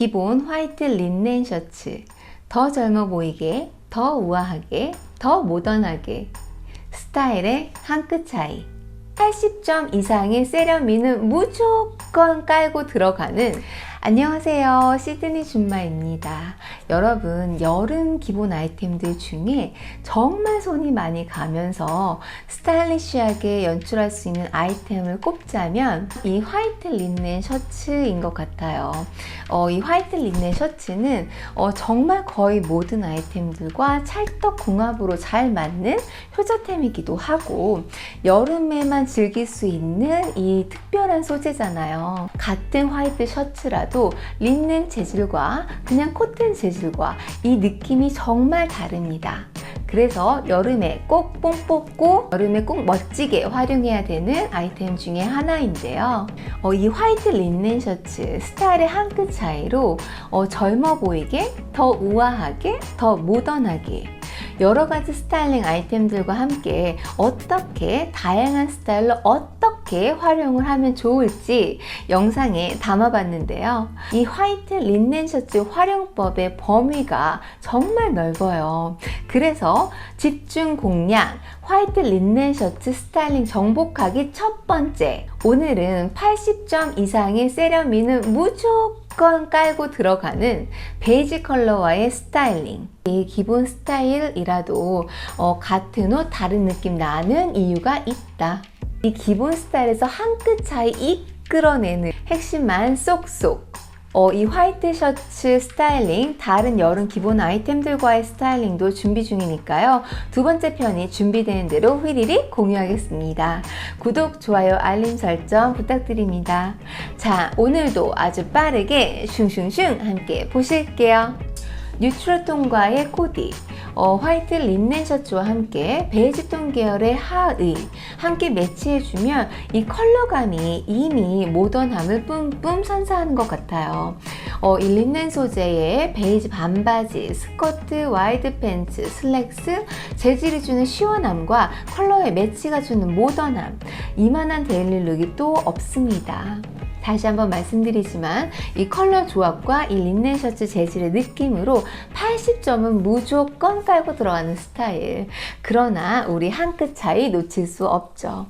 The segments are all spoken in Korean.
기본 화이트 린넨 셔츠. 더 젊어 보이게, 더 우아하게, 더 모던하게. 스타일의 한 끗 차이. 80점 이상의 세련미는 무조건 깔고 들어가는 안녕하세요. 시드니 준마입니다. 여러분, 여름 기본 아이템들 중에 정말 손이 많이 가면서 스타일리시하게 연출할 수 있는 아이템을 꼽자면 이 화이트 린넨 셔츠인 것 같아요. 어, 이 화이트 린넨 셔츠는 어, 정말 거의 모든 아이템들과 찰떡궁합으로 잘 맞는 효자템이기도 하고 여름에만 즐길 수 있는 이 특별한 소재잖아요. 같은 화이트 셔츠라도 린넨 재질과 그냥 코튼 재질과 이 느낌이 정말 다릅니다. 그래서 여름에 꼭 뽕 뽑고 여름에 꼭 멋지게 활용해야 되는 아이템 중에 하나인데요. 어, 이 화이트 린넨 셔츠 스타일의 한 끗 차이로 어, 젊어 보이게, 더 우아하게, 더 모던하게 여러 가지 스타일링 아이템들과 함께 어떻게 다양한 스타일로 어 떻게 활용을 하면 좋을지 영상에 담아봤는데요. 이 화이트 린넨 셔츠 활용법의 범위가 정말 넓어요. 그래서 집중 공략 화이트 린넨 셔츠 스타일링 정복하기 첫 번째. 오늘은 80점 이상의 세련미는 무조건 깔고 들어가는 베이지 컬러와의 스타일링. 이 기본 스타일이라도 어, 같은 옷 다른 느낌 나는 이유가 있다. 이 기본 스타일에서 한 끗 차이 이끌어내는 핵심만 쏙쏙 어, 이 화이트 셔츠 스타일링, 다른 여름 기본 아이템들과의 스타일링도 준비 중이니까요. 두 번째 편이 준비되는 대로 휘리리 공유하겠습니다. 구독, 좋아요, 알림 설정 부탁드립니다. 자, 오늘도 아주 빠르게 슝슝슝 함께 보실게요. 뉴트럴 톤과의 코디, 어, 화이트 린넨 셔츠와 함께 베이지 톤 계열의 하의 함께 매치해주면 이 컬러감이 이미 모던함을 뿜뿜 선사하는 것 같아요. 어, 이 린넨 소재의 베이지 반바지, 스커트, 와이드 팬츠, 슬랙스, 재질이 주는 시원함과 컬러의 매치가 주는 모던함, 이만한 데일리 룩이 또 없습니다. 다시 한번 말씀드리지만 이 컬러 조합과 이 린넨 셔츠 재질의 느낌으로 80점은 무조건 깔고 들어가는 스타일. 그러나 우리 한 끗 차이 놓칠 수 없죠.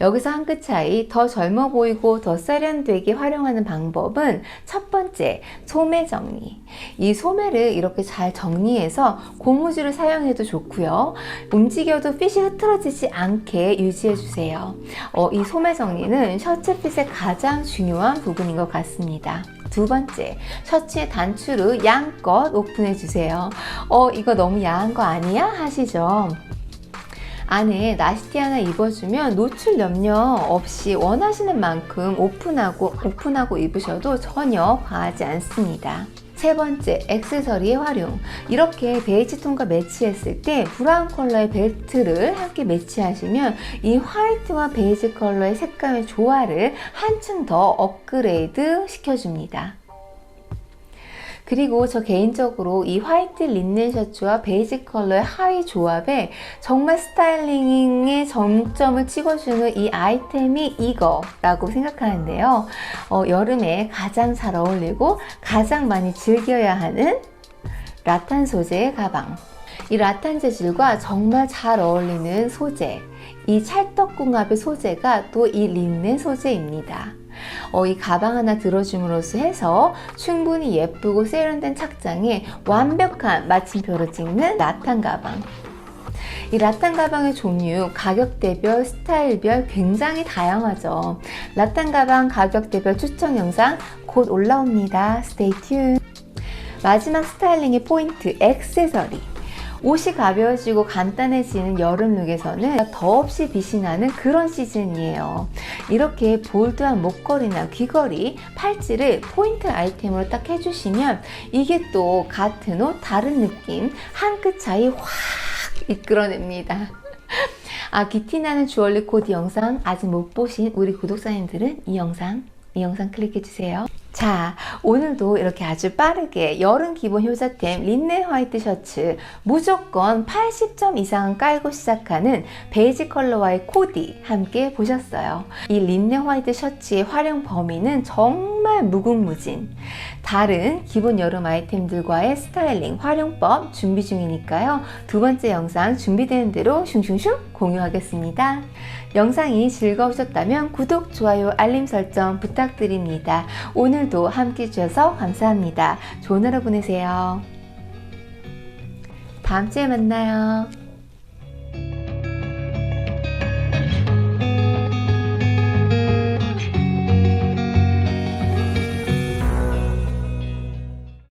여기서 한 끗 차이 더 젊어 보이고 더 세련되게 활용하는 방법은 첫 번째 소매 정리 이 소매를 이렇게 잘 정리해서 고무줄을 사용해도 좋고요 움직여도 핏이 흐트러지지 않게 유지해 주세요 어, 이 소매 정리는 셔츠 핏의 가장 중요한 부분인 것 같습니다 두 번째, 셔츠의 단추를 양껏 오픈해 주세요. 어, 이거 너무 야한 거 아니야? 하시죠. 안에 나시티 하나 입어주면 노출 염려 없이 원하시는 만큼 오픈하고 오픈하고 입으셔도 전혀 과하지 않습니다. 세 번째, 액세서리의 활용. 이렇게 베이지 톤과 매치했을 때 브라운 컬러의 벨트를 함께 매치하시면 이 화이트와 베이지 컬러의 색감의 조화를 한층 더 업그레이드 시켜줍니다. 그리고 저 개인적으로 이 화이트 린넨 셔츠와 베이지 컬러의 하의 조합에 정말 스타일링의 정점을 찍어주는 이 아이템이 이거라고 생각하는데요. 어, 여름에 가장 잘 어울리고 가장 많이 즐겨야 하는 라탄 소재의 가방. 이 라탄 재질과 정말 잘 어울리는 소재. 이 찰떡궁합의 소재가 또 이 린넨 소재입니다. 어, 이 가방 하나 들어줌으로써 해서 충분히 예쁘고 세련된 착장에 완벽한 마침표를 찍는 라탄 가방. 이 라탄 가방의 종류, 가격대별, 스타일별 굉장히 다양하죠. 라탄 가방 가격대별 추천 영상 곧 올라옵니다. 튠. 마지막 스타일링의 포인트, 액세서리. 옷이 가벼워지고 간단해지는 여름 룩에서는 더없이 빛이 나는 그런 시즌이에요. 이렇게 볼드한 목걸이나 귀걸이, 팔찌를 포인트 아이템으로 딱 해주시면 이게 또 같은 옷 다른 느낌 한 끗 차이 확 이끌어냅니다. 아, 기티나는 주얼리 코디 영상 아직 못 보신 우리 구독자님들은 이 영상, 이 영상 클릭해주세요. 자, 오늘도 이렇게 아주 빠르게 여름 기본 효자템 린넨 화이트 셔츠 무조건 80점 이상 깔고 시작하는 베이지 컬러와의 코디 함께 보셨어요. 이 린넨 화이트 셔츠의 활용 범위는 정말 무궁무진. 다른 기본 여름 아이템들과의 스타일링 활용법 준비 중이니까요. 두 번째 영상 준비되는 대로 슝슝슝 공유하겠습니다. 영상이 즐거우셨다면 구독, 좋아요, 알림 설정 부탁드립니다. 오늘도 함께 해주셔서 감사합니다. 좋은 하루 보내세요. 다음 주에 만나요.